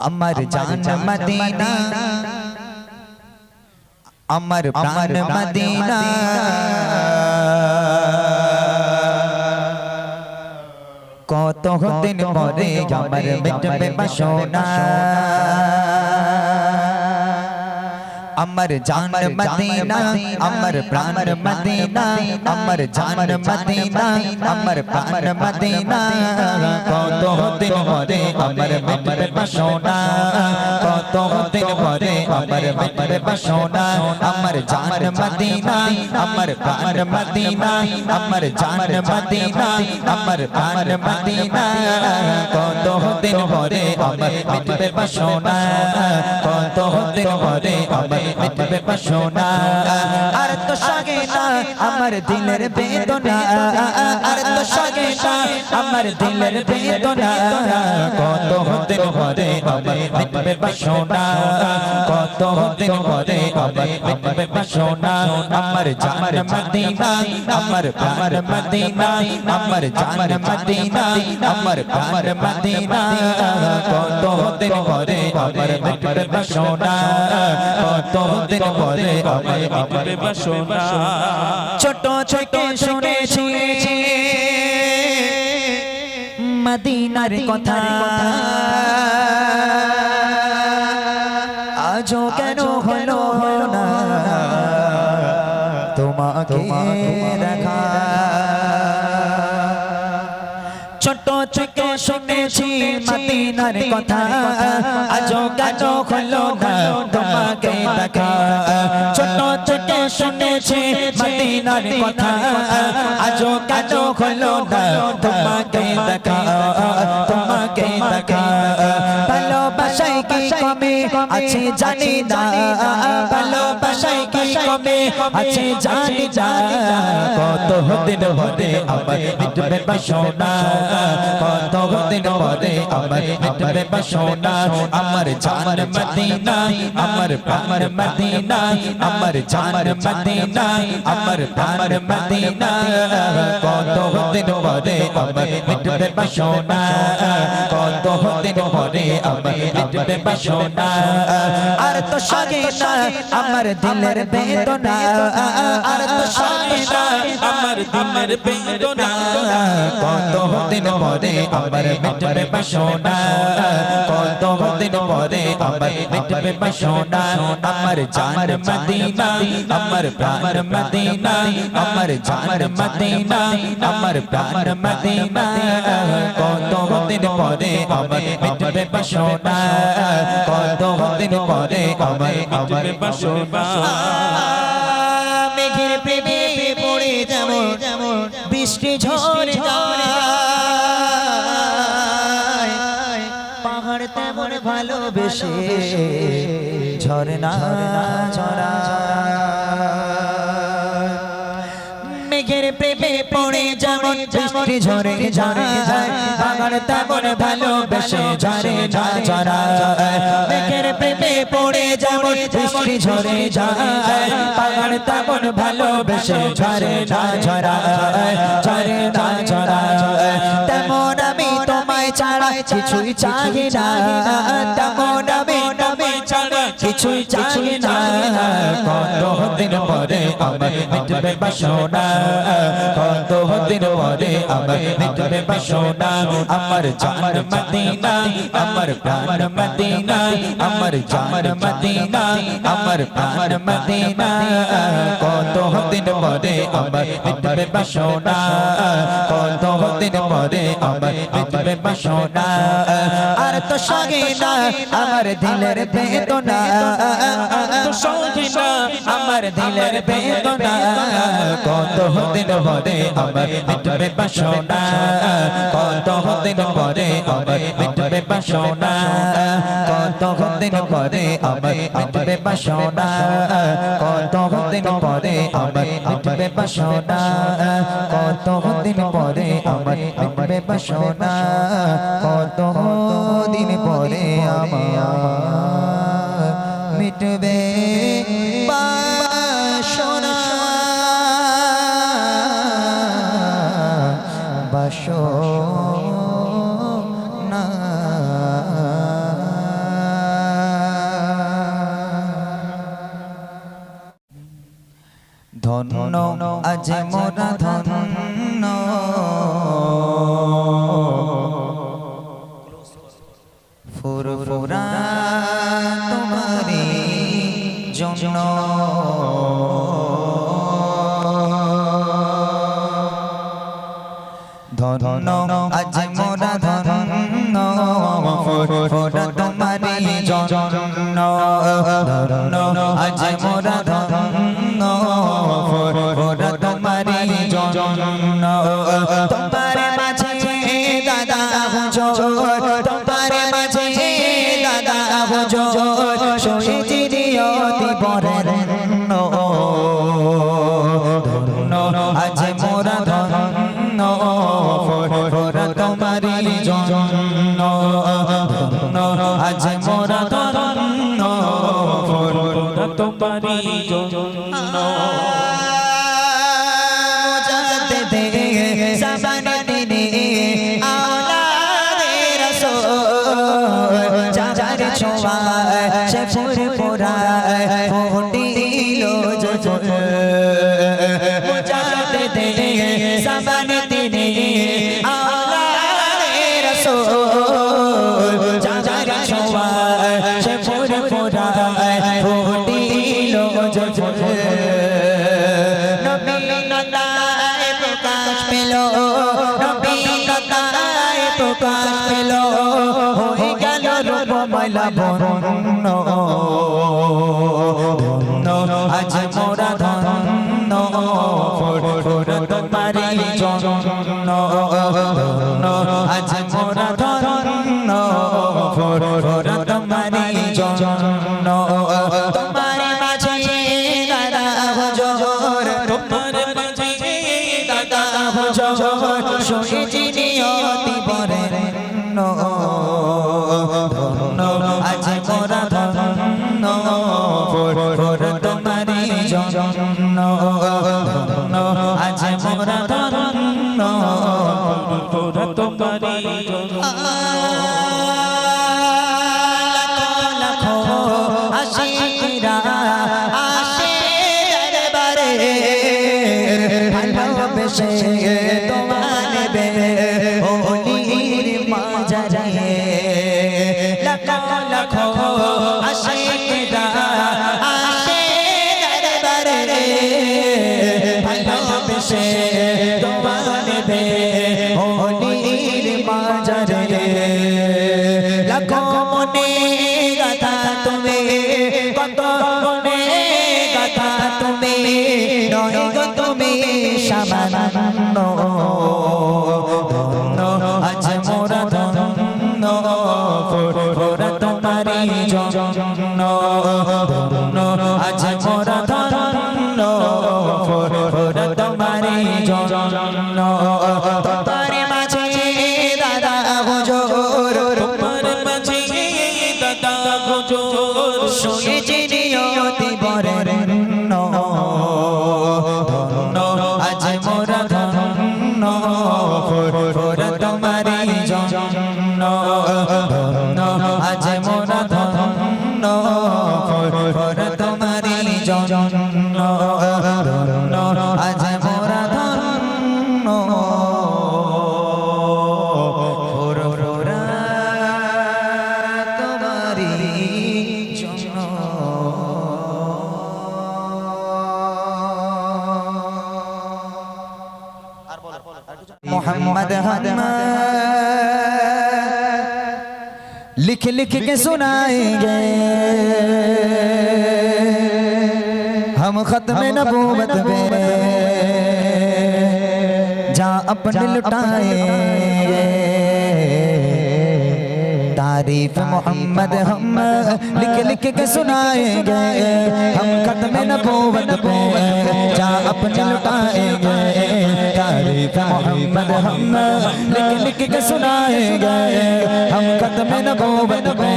আমার জান মদিনা আমার প্রাণ মদিনা কত দিন পরে আমার মিটবে বাসনা আমার জান মদিনা আমার প্রাণ মদিনা আমার জান মদিনা আমার প্রাণ মদিনা কত দিন পরে আমার মিটবে বাসনা কত দিন পরে আমার মিটবে বাসনা আমার জান মদিনা আমার প্রাণ মদিনা আমার জান মদিনা আমার প্রাণ মদিনা কত দিন পরে আমার মিটবে বাসনা কত দিন পরে আমার মিটবে বাসনা আর তো সাগে না আমার দিলের বেদনা। আর তো সাগে না আমার দিলের বেদনা। কত দিন পরে আমার মিটবে বাসনা কত দিন পরে আমার মিটবে বাসনা আমার জান মদিনা, আমার প্রাণ মদিনা। আমার জান মদিনা, আমার প্রাণ মদিনা। কত দিন পরে আমার মিটবে বাসনা কত দিন পরে আমার মিটবে বাসনা। ছোট ছোট শুনেছি। মদিনার কথা। আজও কেন হলো হলো না? তোমাকে দেখা। ছোট ছোট শুনেছি মদিনার কথা। আজও কেন হলো না? মদিনার কথা আজও কেন হলো না, তোমাকে দেখা তোমাকে দেখা। ভালোবাসাই কি কমে, আছে জানি না ভালোবাসাই কি কমে আছে জানি না। কত দিন পরে আমার মিটবে বাসনা কত দিন পরে আমার মিটবে বাসনা আমার জান মদিনা, আমার প্রাণ মদিনা, আমার জান মদিনা, আমার প্রাণ মদিনা। কত দিন পরে আমার মিটবে বাসনা কত দিন আমার মিটবে বাসনা। আর তো সাগে না আমার দিলের বেদনা। আর তো সাগে না আমার দিনের বেদনা। কত দিন পরে আমার মিটবে বাসনা। কত দিন পরে আমার মিটবে বাসনা। আমার জান মদিনা, আমার প্রাণ মদিনা। আমার জান মদিনা, আমার প্রাণ মদিনা। কত দিন পরে আমার মিটবে বাসনা মেঘের প্রেমে পড়ে বৃষ্টি ঝরে যায় পাহাড় তেমন ভালোবেসে ঝরনা ঝরা মেঘের প্রেমে পড়ে যেমন বৃষ্টি ঝরে ঝরে যায় পাহাড় তেমন ভালোবেসে ঝরে না ঝরা মেঘের প্রেমে পড়ে যেমন বৃষ্টি ঝরে যায় পাহাড় তেমন ভালোবেসে ঝরে না ঝরা ঝরে না ঝরা তেমন আমি তোমায় ছাড়া কিছুই চাই না, তেমন আমি কিছুই চাই না। কত দিন পরে আমার মিটবে বাসনা কত দিন পরে আমার মিটবে বাসনা আমার জান মদিনা, আমার প্রাণ মদিনা, আমার জান মদিনা, আমার প্রাণ মদিনা। কত দিন পরে আমার মিটবে বাসনা কত দিন পরে আমার মিটবে বাসনা আর তো সঙ্গে না, আমার দিলের বেদনা। তো আমার দিলের বেদনা। কত দিন পরে আমার মিটবে বাসনা। কত দিন পরে আমার মিটবে বাসনা। কত দিন পরে আমার মিটবে বাসনা। কত দিন পরে আমার মিটবে বাসনা। কত দিন পরে আমার মিটবে বাসনা। কত দিন পরে আমার মিটবে বাসনা। ধন্য আজ মন ধন্য আজ মোরা ধন্য ফুরফুরা তোমারি জন্য ধন্য আজ মোরা আজ মোরা তরন্ন তোমারি জন্য রূপময়লা বরণ্য ধন্য আজ মোরা ধন্য। তোমারি জন্য। আজ মোরা ধন্য। তোমারি জন্য। তোমার মাঝে দাদা জন্য আজ মোরা ধন্য ফুরফুরা তোমারি জন্য জন্য। मोहम्मद लिख लिख के सुनाएँगे। हम खत्म नबूवत में जा अपने लुटाएँगे। तारीफ़ मोहम्मद हम लिख लिख के सुनाएँगे। हम खत्म नबूवत पे। जा अपने लुटाएँगे। मोहम्मद हम लिख लिख के सुनाएँगे। हम खत्म नबूवत पे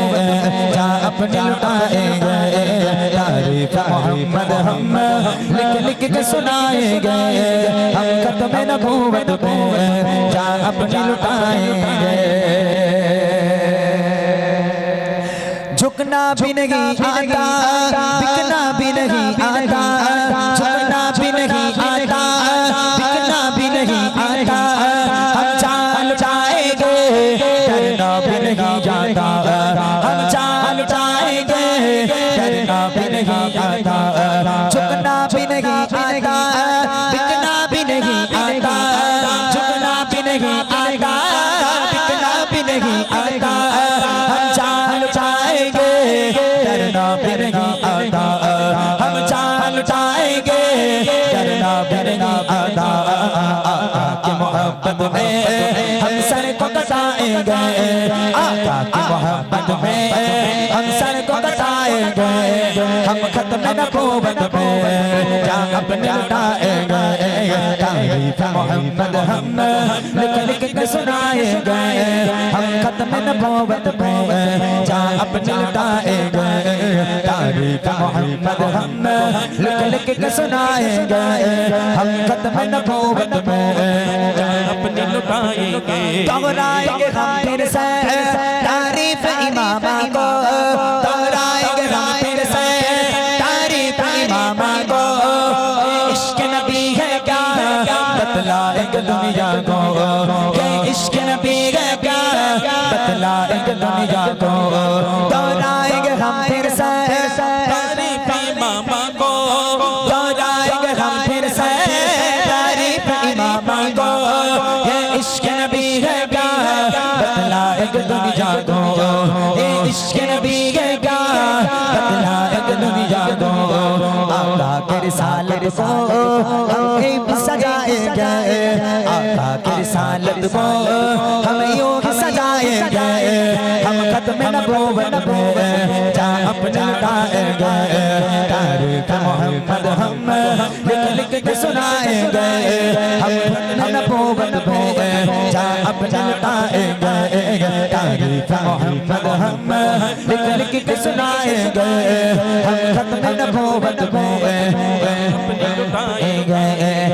जा अपने लुटाएँगे। तारीफ़ मोहम्मद हम लिख लिख के सुनाएँगे। हम खत्म नबूवत पे जा अपने लुटाएँगे। झुकना भी नहीं आता। बिकना भी नहीं आता। नहीं जाता मोहब्बत में हम सर को कटाएंगे हम खत्म नबूवत में जा अपने लुटाएंगे तारीफ मोहम्मद हम लिख लिख के सुनाएंगे हम खत्म नबूवत में जा अपने लुटाएंगे तारीफ मोहम्मद हम लिख लिख के सुनाएंगे हम खत्म नबूवत में अपने लुटाएंगे दोहराएंगे हम फिर से तारीफ़ इमामा को दोहराएँगे हम फिर से तारीफ़ इमामा को इश्क नबी है क्या बतलाएँगे दुनिया को इश्क नबी है क्या बतलाएँगे दुनिया को दोहराएँगे हम फिर रिसालत को हम भी सजाएंगे आका के रिसालत को खत्म नबूवत में जा अपना लुटाएंगे तारीफ मोहम्मद हम लिख लिख के सुनाएंगे हम खत्म नबूवत में जा अपना लुटाएंगे तारीफ मोहम्मद हम लिख लिख के सुनाएंगे हम खत्म नबूवत में अपने लुटाएंगे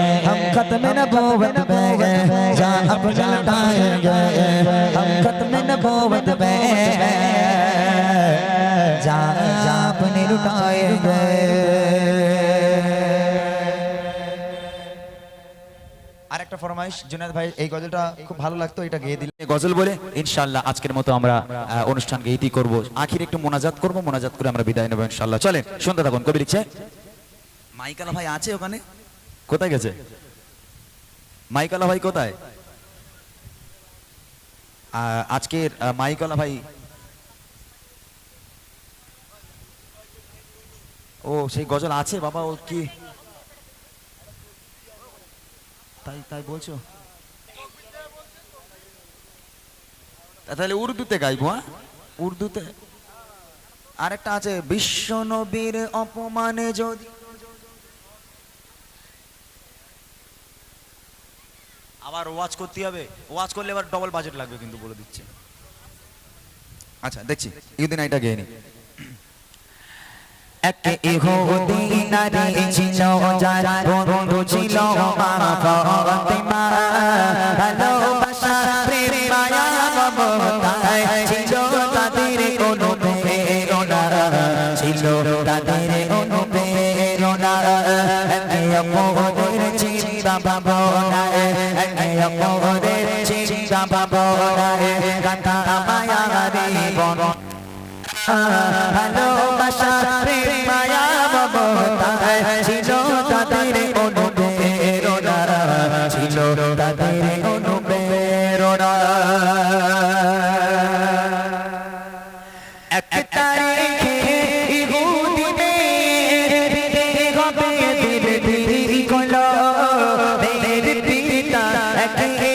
ختم نبوت میں جا اب لٹائیں گے ہم ختم نبوت میں جا جا اپنے لٹائیں گے আরেকটা ফরমাইশ জুনাদ ভাই এই গজলটা খুব ভালো লাগতো এটা গেয়ে দিলে। গজল বলে ইনশাআল্লাহ আজকের মতো আমরা অনুষ্ঠান গেয়েই করব। আখির একটু মোনাজাত করব মোনাজাত করে আমরা বিদায় নেব ইনশাআল্লাহ চলেন শুনতে থাকুন কবি লিখছে? মাইকালা ভাই আছে ওখানে? কোথায় গেছে? মাইকালা ভাই কোথায়? আজকের মাইকালা ভাই। ও, সেই গজল আছে বাবা, ও কি? তাই তাই বলছো? তাহলে উর্দুতে গাইবো হ্যাঁ? উর্দুতে। আরেকটা আছে বিশ্ব নবীর অপমানে যদি আবার ওয়াচ করতে হবে। ওয়াচ করলে এবার ডবল বাজেট লাগবে কিন্তু বলে দিচ্ছে। আচ্ছা দেখছি। ইউদিন এটা গেয়ে নি। এক ইহুদিনারে ছিল যার বন্ধু ছিল মা ফাতিমা ভালোবাসা প্রেম মায়া মমতায়। ছিল তাদের অনুপ্রেরণা ছিল তাদের অনুপ্রেরণা একে চিন্তা ভাবনায় একে অপরের চিন্তা ভাবনায় কথা মায়া বন ভালোবাসা প্রেম মায়া মমতায় একে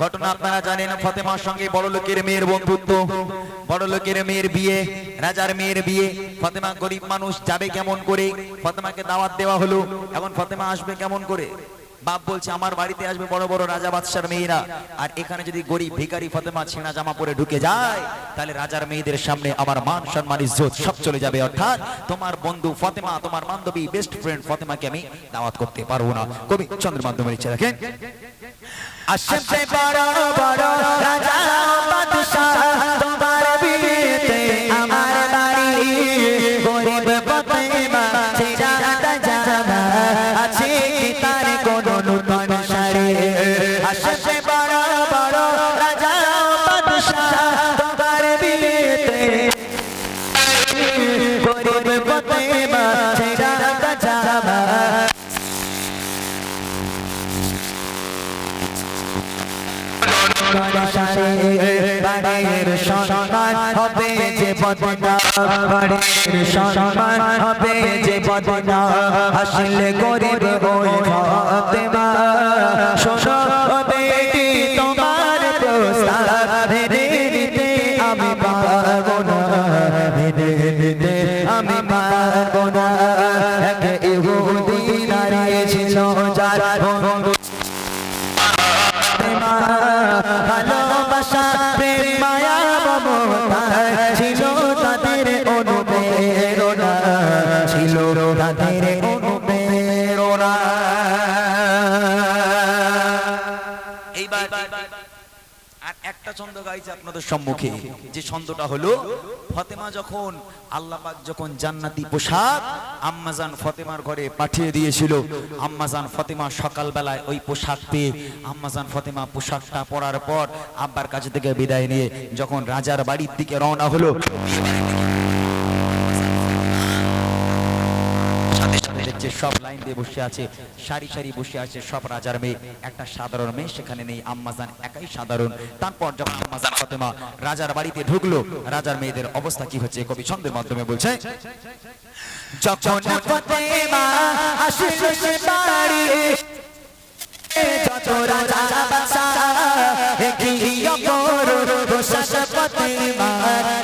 ঘটনা আপনারা জানেন, ফতেমার সঙ্গে বড় লোকের মেয়ের বন্ধুত্ব, বড় লোকের মেয়ের বিয়ে, রাজার মেয়ের বিয়ে। ফতেমা গরিব মানুষ, যাবে কেমন করে? ফতেমাকে দাওয়াত দেওয়া হলো, এখন ফতেমা আসবে কেমন করে? বাপ বলছে, আমার বাড়িতে আসবে বড় বড় রাজা বাদশার মেয়েরা। আর এখানে যদি গরিব ভিখারি ফতেমা ছেঁড়া জামা পরে ঢুকে যায়, তাহলে রাজার মেয়েদের সামনে আমার মান সম্মান, ইজ্জত সব চলে যাবে। অর্থাৎ তোমার বন্ধু ফতেমা, তোমার বান্ধবী বেস্ট ফ্রেন্ড ফতেমাকে আমি দাওয়াত করতে পারব না। কবি চন্দ্রের মাধ্যমে লিখে রাখেন, আসছে বড় বড় রাজা বাদশাহ, তোমার হবে যে বদনা বাড়ির সম্মান হবে যে বদনা। গরিব বেটি গাইছে আপনাদের সম্মুখে। যে ছন্দটা হলো, ফতেমা যখন আল্লাপাক যখন জান্নাতি পোশাক আম্মাজান ফতেমার ঘরে পাঠিয়ে দিয়েছিল আম্মাজান ফতেমা সকালবেলায় ওই পোশাক পেয়ে আম্মাজান ফতেমা পোশাকটা পরার পর আব্বার কাছে থেকে বিদায় নিয়ে যখন রাজার বাড়ির দিকে রওনা হলো সাথে সব লাইন দিয়ে বসে আছে, সারি সারি বসে আছে সব রাজার মেয়ে। একটা সাধারণ মেয়ে সেখানে নেই আম্মাজান একাই সাধারণ। তারপর যখন আম্মাজান ফাতেমা রাজার বাড়িতে ঢুকলো, রাজার মেয়েদের অবস্থা কি হচ্ছে কবি ছন্দের মাধ্যমে বলছে, যখন ফাতেমা আসলো বাড়ি যত রাজা বাদশা এগিয়ে করো প্রশাস ফাতেমা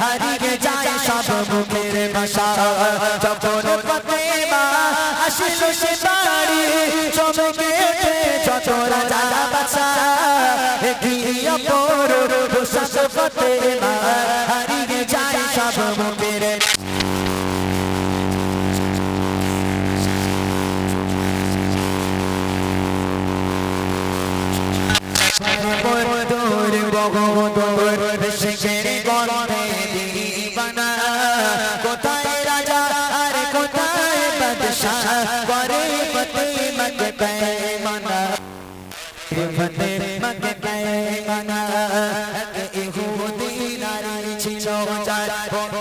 হারিয়ে যায় সব মুখের ভাষা। যখন ওঠে জানা বাচ্চা বাদশা ছিল যার